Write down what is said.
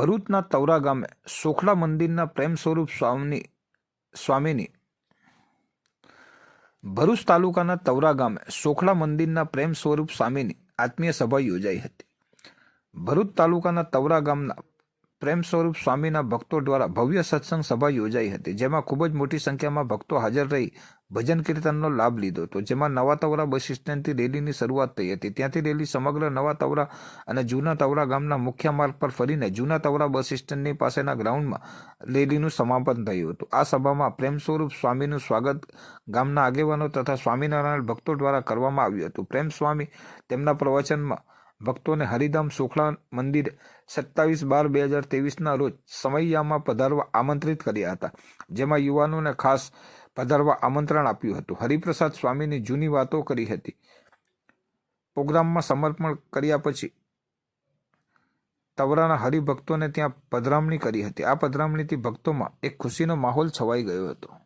ભરૂચના તવરા ગામે સોખડા મંદિરના પ્રેમ સ્વરૂપ સ્વામી, સ્વામીની ભરૂચ તાલુકાના તવરા ગામે સોખડા મંદિરના પ્રેમ સ્વરૂપ સ્વામીની આત્મીય સભા યોજાઈ હતી. ભરૂચ તાલુકાના તવરા ગામના પ્રેમ સ્વરૂપ સ્વામીના ભક્તો દ્વારા ભવ્ય સત્સંગ સભા યોજાઈ હતી, જેમાં ખૂબ જ મોટી સંખ્યામાં ભક્તો હાજર રહી ભજન કીર્તનનો લાભ લીધો હતો. જેમાં નવા તવરા બસ સ્ટેન્ડથી રેલીની શરૂઆત થઈ હતી. ત્યાંથી રેલી સમગ્ર નવા તવરા અને જૂના તવરા ગામના મુખ્ય માર્ગ પર ફરીને જૂના તવરા બસ સ્ટેન્ડની પાસેના ગ્રાઉન્ડમાં રેલીનું સમાપન થયું હતું. આ સભામાં પ્રેમ સ્વરૂપ સ્વામીનું સ્વાગત ગામના આગેવાનો તથા સ્વામિનારાયણ ભક્તો દ્વારા કરવામાં આવ્યું હતું. પ્રેમ સ્વામી તેમના પ્રવચનમાં ભક્તોને હરિધામ સુખડા મંદિર સત્તાવીસ બાર બે હજાર ત્રેવીસના રોજ સમૈયામાં પધારવા આમંત્રિત કર્યા હતા. જેમાં યુવાનોને ખાસ પધારવા આમંત્રણ આપ્યું હતું. હરિપ્રસાદ સ્વામીની જૂની વાતો કરી હતી. પ્રોગ્રામમાં સમર્પણ કર્યા પછી તવરાના હરિભક્તોને ત્યાં પધરામણી કરી હતી. આ પધરામણીથી ભક્તોમાં એક ખુશીનો માહોલ છવાઈ ગયો હતો.